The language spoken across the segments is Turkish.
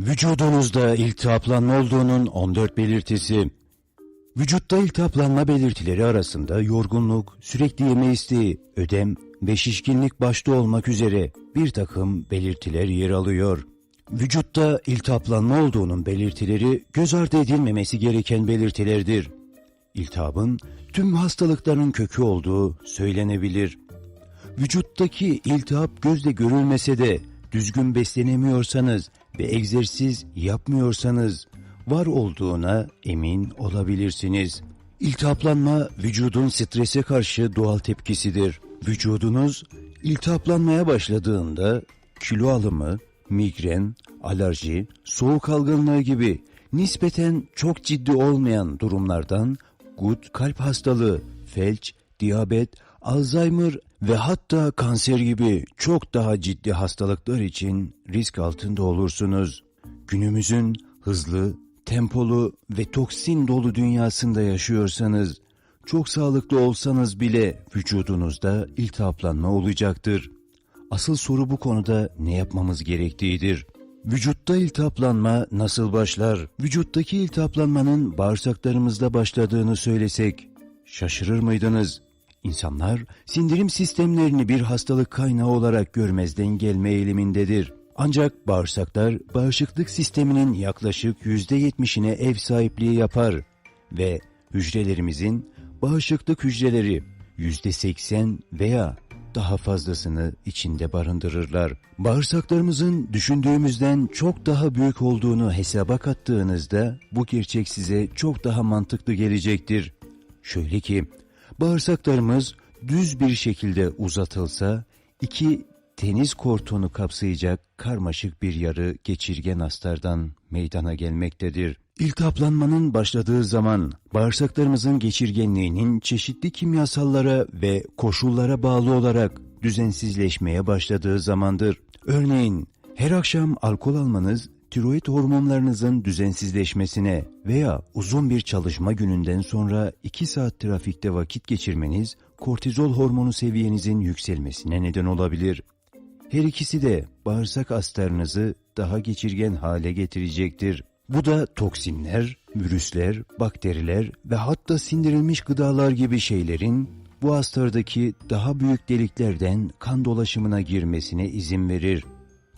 Vücudunuzda iltihaplanma olduğunun 14 belirtisi. Vücutta iltihaplanma belirtileri arasında yorgunluk, sürekli yeme isteği, ödem ve şişkinlik başta olmak üzere bir takım belirtiler yer alıyor. Vücutta iltihaplanma olduğunun belirtileri göz ardı edilmemesi gereken belirtilerdir. İltihabın tüm hastalıkların kökü olduğu söylenebilir. Vücuttaki iltihap gözle görülmese de düzgün beslenemiyorsanız ve egzersiz yapmıyorsanız var olduğuna emin olabilirsiniz. İltihaplanma vücudun strese karşı doğal tepkisidir. Vücudunuz iltihaplanmaya başladığında kilo alımı, migren, alerji, soğuk algınlığı gibi nispeten çok ciddi olmayan durumlardan gut, kalp hastalığı, felç, diyabet, Alzheimer ve hatta kanser gibi çok daha ciddi hastalıklar için risk altında olursunuz. Günümüzün hızlı, tempolu ve toksin dolu dünyasında yaşıyorsanız, çok sağlıklı olsanız bile vücudunuzda iltihaplanma olacaktır. Asıl soru bu konuda ne yapmamız gerektiğidir. Vücutta iltihaplanma nasıl başlar? Vücuttaki iltihaplanmanın bağırsaklarımızda başladığını söylesek şaşırır mıydınız? İnsanlar sindirim sistemlerini bir hastalık kaynağı olarak görmezden gelme eğilimindedir. Ancak bağırsaklar bağışıklık sisteminin yaklaşık %70'ine ev sahipliği yapar ve hücrelerimizin bağışıklık hücreleri %80 veya daha fazlasını içinde barındırırlar. Bağırsaklarımızın düşündüğümüzden çok daha büyük olduğunu hesaba kattığınızda bu gerçek size çok daha mantıklı gelecektir. Şöyle ki bağırsaklarımız düz bir şekilde uzatılsa iki tenis kortunu kapsayacak karmaşık bir yarı geçirgen astardan meydana gelmektedir. İltihaplanmanın başladığı zaman bağırsaklarımızın geçirgenliğinin çeşitli kimyasallara ve koşullara bağlı olarak düzensizleşmeye başladığı zamandır. Örneğin her akşam alkol almanız tiroid hormonlarınızın düzensizleşmesine veya uzun bir çalışma gününden sonra 2 saat trafikte vakit geçirmeniz kortizol hormonu seviyenizin yükselmesine neden olabilir. Her ikisi de bağırsak astarınızı daha geçirgen hale getirecektir. Bu da toksinler, virüsler, bakteriler ve hatta sindirilmiş gıdalar gibi şeylerin bu astardaki daha büyük deliklerden kan dolaşımına girmesine izin verir.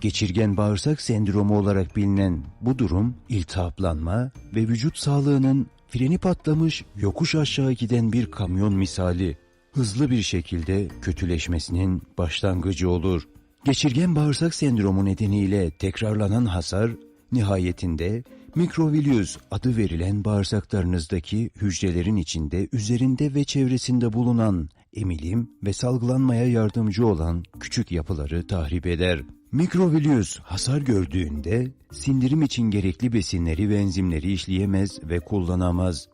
Geçirgen bağırsak sendromu olarak bilinen bu durum iltihaplanma ve vücut sağlığının freni patlamış yokuş aşağı giden bir kamyon misali hızlı bir şekilde kötüleşmesinin başlangıcı olur. Geçirgen bağırsak sendromu nedeniyle tekrarlanan hasar nihayetinde mikrovilius adı verilen bağırsaklarınızdaki hücrelerin içinde, üzerinde ve çevresinde bulunan emilim ve salgılanmaya yardımcı olan küçük yapıları tahrip eder. Mikrovilius hasar gördüğünde sindirim için gerekli besinleri ve enzimleri işleyemez ve kullanamaz.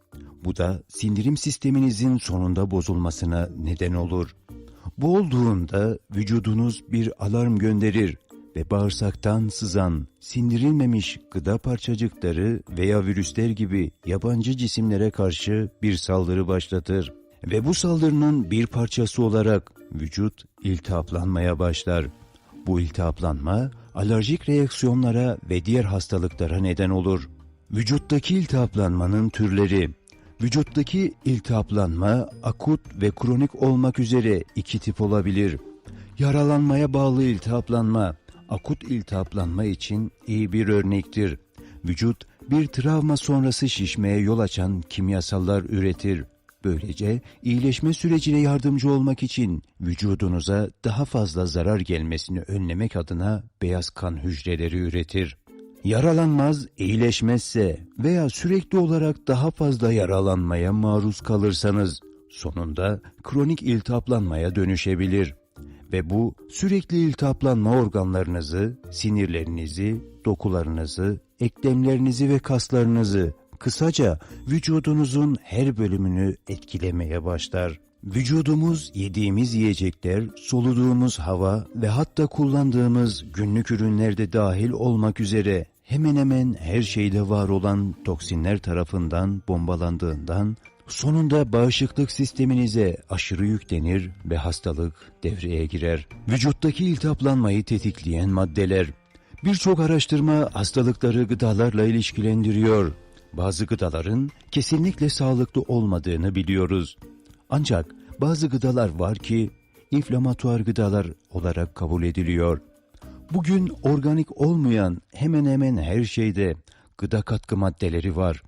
Bu da sindirim sisteminizin sonunda bozulmasına neden olur. Bu olduğunda vücudunuz bir alarm gönderir ve bağırsaktan sızan, sindirilmemiş gıda parçacıkları veya virüsler gibi yabancı cisimlere karşı bir saldırı başlatır. Ve bu saldırının bir parçası olarak vücut iltihaplanmaya başlar. Bu iltihaplanma alerjik reaksiyonlara ve diğer hastalıklara neden olur. Vücuttaki iltihaplanmanın türleri Vücuttaki iltihaplanma akut ve kronik olmak üzere iki tip olabilir. Yaralanmaya bağlı iltihaplanma, akut iltihaplanma için iyi bir örnektir. Vücut bir travma sonrası şişmeye yol açan kimyasallar üretir. Böylece iyileşme sürecine yardımcı olmak için vücudunuza daha fazla zarar gelmesini önlemek adına beyaz kan hücreleri üretir. Yaralanmaz, iyileşmezse veya sürekli olarak daha fazla yaralanmaya maruz kalırsanız sonunda kronik iltihaplanmaya dönüşebilir. Ve bu sürekli iltihaplanma organlarınızı, sinirlerinizi, dokularınızı, eklemlerinizi ve kaslarınızı, kısaca vücudunuzun her bölümünü etkilemeye başlar. Vücudumuz yediğimiz yiyecekler, soluduğumuz hava ve hatta kullandığımız günlük ürünlerde dahil olmak üzere hemen hemen her şeyde var olan toksinler tarafından bombalandığından sonunda bağışıklık sisteminize aşırı yüklenir ve hastalık devreye girer. Vücuttaki iltihaplanmayı tetikleyen maddeler Birçok araştırma hastalıkları gıdalarla ilişkilendiriyor. Bazı gıdaların kesinlikle sağlıklı olmadığını biliyoruz. Ancak bazı gıdalar var ki inflamatuar gıdalar olarak kabul ediliyor. Bugün organik olmayan hemen hemen her şeyde gıda katkı maddeleri var.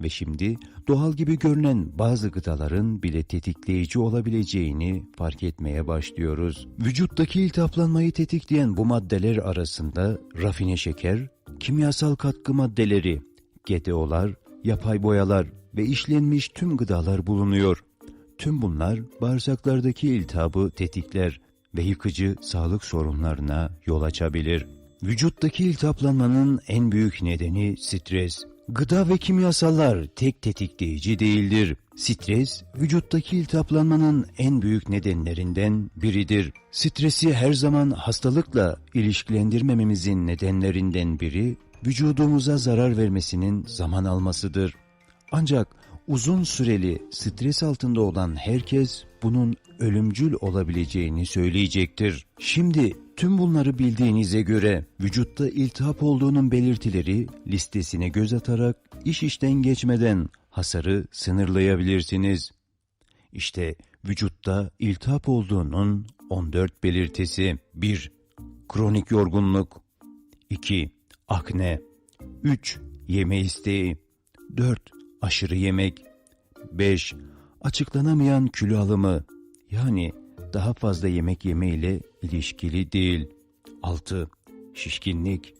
Ve şimdi doğal gibi görünen bazı gıdaların bile tetikleyici olabileceğini fark etmeye başlıyoruz. Vücuttaki iltihaplanmayı tetikleyen bu maddeler arasında rafine şeker, kimyasal katkı maddeleri, GDO'lar, yapay boyalar ve işlenmiş tüm gıdalar bulunuyor. Tüm bunlar bağırsaklardaki iltihabı tetikler ve yıkıcı sağlık sorunlarına yol açabilir. Vücuttaki iltihaplanmanın en büyük nedeni stres. Gıda ve kimyasallar tek tetikleyici değildir. Stres, vücuttaki iltihaplanmanın en büyük nedenlerinden biridir. Stresi her zaman hastalıkla ilişkilendirmememizin nedenlerinden biri, vücudumuza zarar vermesinin zaman almasıdır. Ancak uzun süreli stres altında olan herkes bunun ölümcül olabileceğini söyleyecektir. Şimdi tüm bunları bildiğinize göre vücutta iltihap olduğunun belirtileri listesine göz atarak iş işten geçmeden hasarı sınırlayabilirsiniz. İşte vücutta iltihap olduğunun 14 belirtisi 1. Kronik yorgunluk 2. Akne 3. Yeme isteği 4. Aşırı yemek 5. Açıklanamayan kilo alımı yani daha fazla yemek yeme ile ilişkili değil. 6. Şişkinlik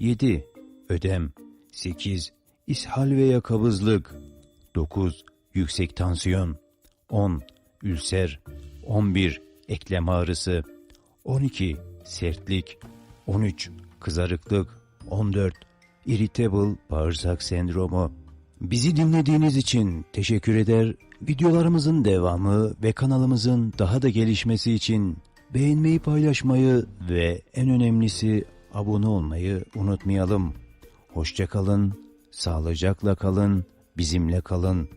7. Ödem 8. İshal veya kabızlık 9. Yüksek tansiyon 10. Ülser 11. Eklem ağrısı 12. Sertlik 13. Kızarıklık 14. Irritable bağırsak sendromu Bizi dinlediğiniz için teşekkür eder. Videolarımızın devamı ve kanalımızın daha da gelişmesi için beğenmeyi, paylaşmayı ve en önemlisi abone olmayı unutmayalım. Hoşça kalın, sağlıcakla kalın, bizimle kalın.